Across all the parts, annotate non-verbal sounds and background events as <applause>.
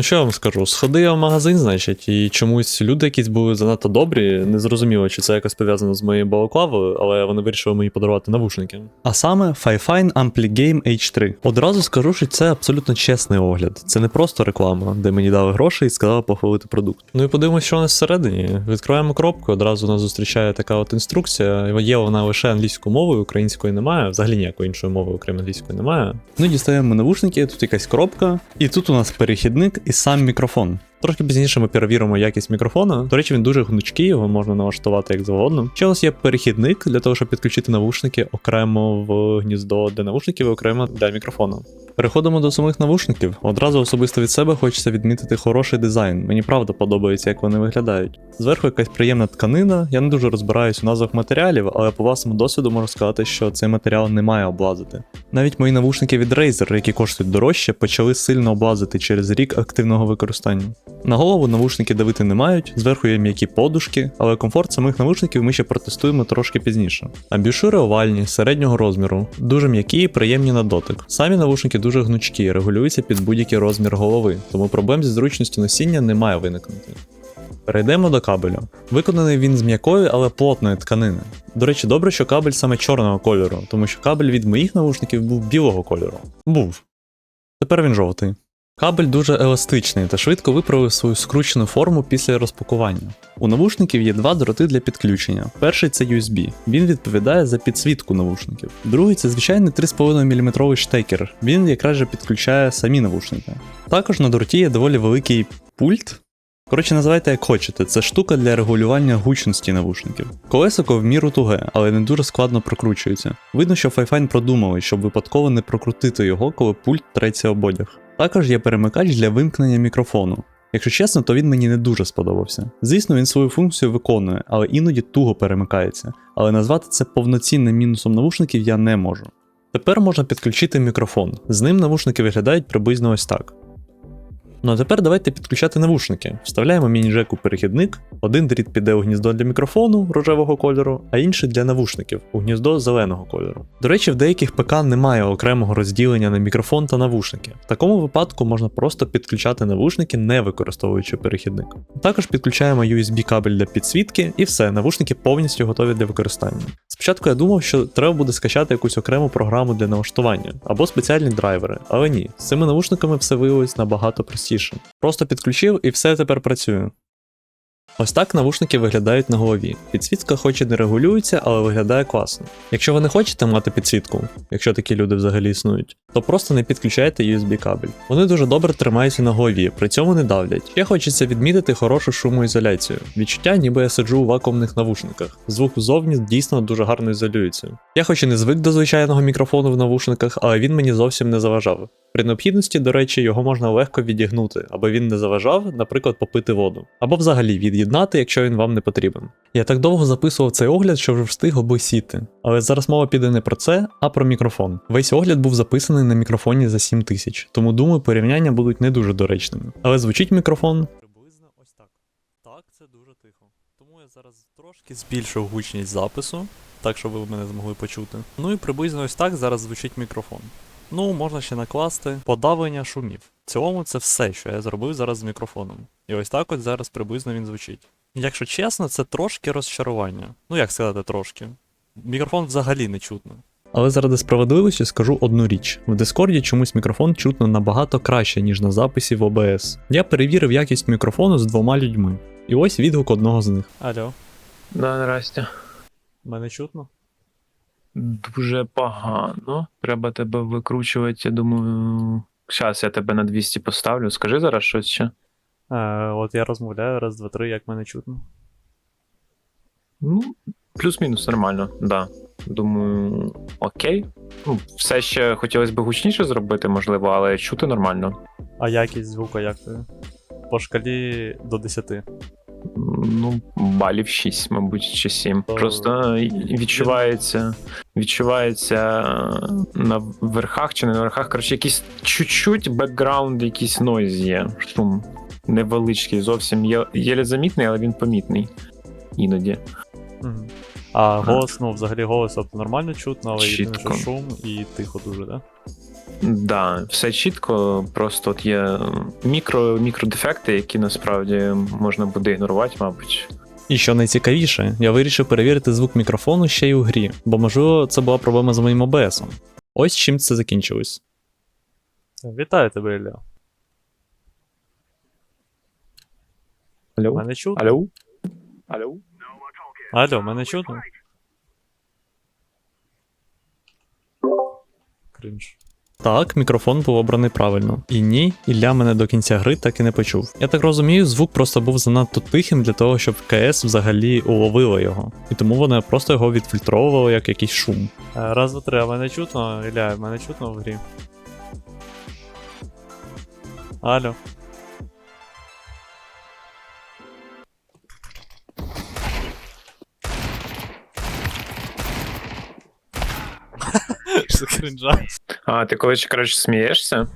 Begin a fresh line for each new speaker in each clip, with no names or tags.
Ну що я вам скажу? Сходив я в магазин, значить, і чомусь люди якісь були занадто добрі. Не зрозуміло, чи це якось пов'язано з моєю балаклавою, але вони вирішили мені подарувати навушники. А саме Fifine Ampli Game H3. Одразу скажу, що це абсолютно чесний огляд. Це не просто реклама, де мені дали гроші і сказали похвалити продукт. Ну і подивимось, що у нас всередині. Відкриваємо коробку, одразу нас зустрічає така от інструкція. Є вона лише англійською мовою, української немає, взагалі ніякої іншої мови, окрім англійської, немає. Ну дістаємо навушники, тут якась коробка, і тут у нас перехідник і сам мікрофон. Трошки пізніше ми перевіримо якість мікрофона. До речі, він дуже гнучкий, його можна налаштувати як завгодно. Ще у нас є перехідник для того, щоб підключити навушники окремо в гніздо для навушників і окремо для мікрофону. Переходимо до самих навушників. Одразу особисто від себе хочеться відмітити хороший дизайн. Мені правда подобається, як вони виглядають. Зверху якась приємна тканина. Я не дуже розбираюсь у назвах матеріалів, але по власному досвіду можу сказати, що цей матеріал не має облазити. Навіть мої навушники від Razer, які коштують дорожче, почали сильно облазити через рік активного використання. На голову навушники давити не мають, зверху є м'які подушки, але комфорт самих навушників ми ще протестуємо трошки пізніше. Амбішури овальні, середнього розміру, дуже м'які і приємні на дотик. Самі навушники дуже гнучкі, регулюються під будь-який розмір голови, тому проблем зі зручністю носіння не має виникнути. Перейдемо до кабелю. Виконаний він з м'якої, але плотної тканини. До речі, добре, що кабель саме чорного кольору, тому що кабель від моїх навушників був білого кольору. Був. Тепер він жовтий. Кабель дуже еластичний та швидко виправив свою скручену форму після розпакування. У навушників є два дроти для підключення. Перший це USB, він відповідає за підсвітку навушників. Другий це звичайний 3,5 мм штекер, він якраз же підключає самі навушники. Також на дроті є доволі великий пульт. Коротше, називайте як хочете, це штука для регулювання гучності навушників. Колесико в міру туге, але не дуже складно прокручується. Видно, що Fifine продумали, щоб випадково не прокрутити його, коли пульт треться об одяг. Також є перемикач для вимкнення мікрофону. Якщо чесно, то він мені не дуже сподобався. Звісно, він свою функцію виконує, але іноді туго перемикається. Але назвати це повноцінним мінусом навушників я не можу. Тепер можна підключити мікрофон. З ним навушники виглядають приблизно ось так. Ну а тепер давайте підключати навушники. Вставляємо міні-джек у перехідник, один дріт піде у гніздо для мікрофону рожевого кольору, а інший для навушників у гніздо зеленого кольору. До речі, в деяких ПК немає окремого розділення на мікрофон та навушники. В такому випадку можна просто підключати навушники, не використовуючи перехідник. Також підключаємо USB кабель для підсвітки, і все, навушники повністю готові для використання. Спочатку я думав, що треба буде скачати якусь окрему програму для налаштування або спеціальні драйвери, але ні, з цими навушниками все виявилось набагато простіше. Просто підключив і все тепер працює. Ось так навушники виглядають на голові. Підсвітка хоч і не регулюється, але виглядає класно. Якщо ви не хочете мати підсвітку, якщо такі люди взагалі існують, то просто не підключайте USB кабель. Вони дуже добре тримаються на голові, при цьому не давлять. Ще хочеться відмітити хорошу шумоізоляцію. Відчуття, ніби я сиджу у вакуумних навушниках. Звук ззовні дійсно дуже гарно ізолюється. Я хоч і не звик до звичайного мікрофону в навушниках, але він мені зовсім не заважав. При необхідності, до речі, його можна легко відігнути, аби він не заважав, наприклад, попити воду, або взагалі від'єднати, якщо він вам не потрібен. Я так довго записував цей огляд, що вже встиг обисіти. Але зараз мова піде не про це, а про мікрофон. Весь огляд був записаний на мікрофоні за 7000, тому думаю, порівняння будуть не дуже доречними. Але звучить мікрофон приблизно ось так. Так, це дуже тихо. Тому я зараз трошки збільшив гучність запису, так щоб ви мене змогли почути. Ну і приблизно ось так зараз звучить мікрофон. Ну, можна ще накласти подавлення шумів. В цілому це все, що я зробив зараз з мікрофоном. І ось так от зараз приблизно він звучить. Якщо чесно, це трошки розчарування. Ну як сказати трошки. Мікрофон взагалі не чутно. Але заради справедливості скажу одну річ: в Дискорді чомусь мікрофон чутно набагато краще, ніж на записі в OBS. Я перевірив якість мікрофону з двома людьми. І ось відгук одного з них. Алло,
Да, здрасте.
мене чутно?
Дуже погано. Треба тебе викручувати, я думаю. Зараз я тебе на 200 поставлю. Скажи зараз щось ще.
Е, от я розмовляю, раз, два, три, як мене чутно.
Ну, плюс-мінус нормально, да. Думаю, окей. Ну, все ще хотілося б гучніше зробити, можливо, але чути нормально.
А якість звука як тобі? По шкалі до 10.
Ну, балів 6, мабуть, чи 7. Просто відчувається, відчувається е, на верхах чи не на верхах. Коротше, якийсь чуть-чуть бекграунд, якийсь нойз є. Шум невеличкий, зовсім є, єле замітний, але він помітний. Іноді.
А голос, ну, взагалі голос тобто нормально чутно, але єдине, що шум і тихо дуже, да?
Да, все чітко, просто от є мікро, мікродефекти, які насправді можна буде ігнорувати, мабуть.
І що найцікавіше, я вирішив перевірити звук мікрофону ще й у грі, бо можливо це була проблема з моїм OBS. Ось чим це закінчилось. Вітаю тебе, Ілля.
Алло?
Мене чутно?
Алло? Алло?
Алло, мене чутно? Кринж. Так, мікрофон був обраний правильно. І ні, Ілля мене до кінця гри так і не почув. Я так розумію, звук просто був занадто тихим для того, щоб КС взагалі уловила його. І тому вони просто його відфільтровували як якийсь шум. Е, Раз, два, три, а мене чутно, Ілля, мене чутно в грі. Алло. <laughs> Що за кринжа?
А, ти коли коротше, смієшся?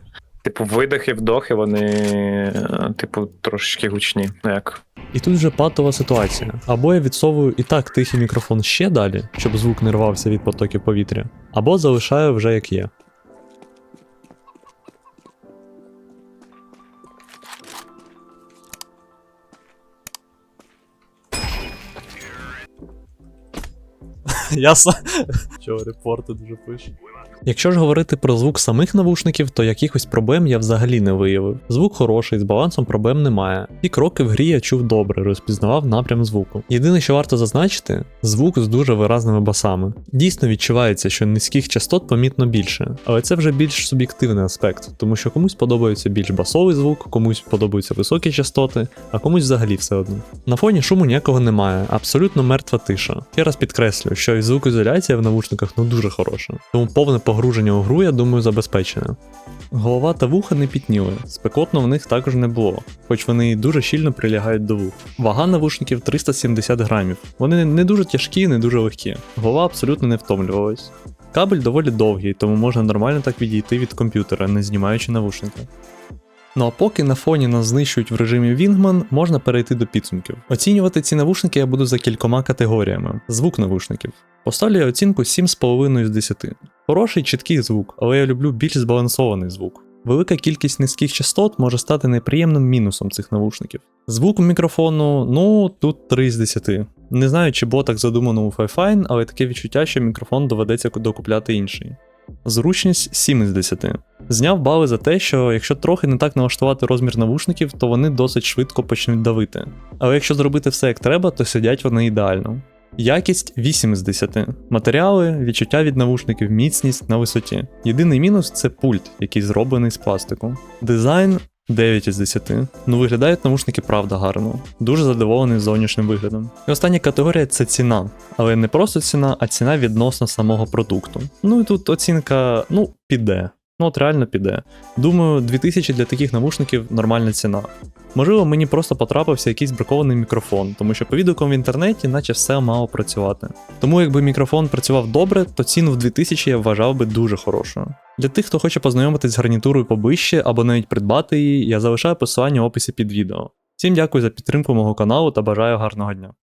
Типу, видохи, вдохи, вони, е, типу, трошечки гучні. Ну, Як?
І тут вже патова ситуація. Або я відсовую і так тихий мікрофон ще далі, щоб звук не рвався від потоків повітря, або залишаю вже як є. <laughs> Ясно. Чого репорти дуже пише. Якщо ж говорити про звук самих навушників, то якихось проблем я взагалі не виявив. Звук хороший, з балансом проблем немає. І кроки в грі я чув добре, розпізнавав напрям звуку. Єдине, що варто зазначити, звук з дуже виразними басами. Дійсно відчувається, що низьких частот помітно більше, але це вже більш суб'єктивний аспект, тому що комусь подобається більш басовий звук, комусь подобаються високі частоти, а комусь взагалі все одно. На фоні шуму ніякого немає, абсолютно мертва тиша. Ще раз підкреслю, що і звукоізоляція в навушниках ну дуже хороша, тому повне погруження у гру, я думаю, забезпечене. Голова та вуха не пітніли, спекотно в них також не було, хоч вони і дуже щільно прилягають до вух. Вага навушників 370 грамів. Вони не дуже тяжкі, не дуже легкі. Голова абсолютно не втомлювалась. Кабель доволі довгий, тому можна нормально так відійти від комп'ютера, не знімаючи навушники. Ну а поки на фоні нас знищують в режимі Wingman, можна перейти до підсумків. Оцінювати ці навушники я буду за кількома категоріями: звук навушників. Поставлю я оцінку 7,5 з 10. Хороший чіткий звук, але я люблю більш збалансований звук. Велика кількість низьких частот може стати неприємним мінусом цих навушників. Звук мікрофону, ну тут 3 з 10. Не знаю, чи було так задумано у Fi-Fine, але таке відчуття, що мікрофон доведеться докупляти інший. Зручність 7 із 10. Зняв бали за те, що якщо трохи не так налаштувати розмір навушників, то вони досить швидко почнуть давити. Але якщо зробити все як треба, то сидять вони ідеально. Якість 8 з 10. Матеріали, відчуття від навушників, міцність на висоті. Єдиний мінус це пульт, який зроблений з пластику. Дизайн 9 із 10. Ну виглядають навушники правда гарно. Дуже задоволений зовнішнім виглядом. І остання категорія це ціна. Але не просто ціна, а ціна відносно самого продукту. Ну і тут оцінка, ну, піде. Ну от реально піде. Думаю, 2000 для таких навушників нормальна ціна. Можливо, мені просто потрапився якийсь бракований мікрофон, тому що по відгукам в інтернеті, наче все мало працювати. Тому якби мікрофон працював добре, то ціну в 2000 я вважав би дуже хорошою. Для тих, хто хоче познайомитись з гарнітурою поближче або навіть придбати її, я залишаю посилання в описі під відео. Всім дякую за підтримку мого каналу та бажаю гарного дня.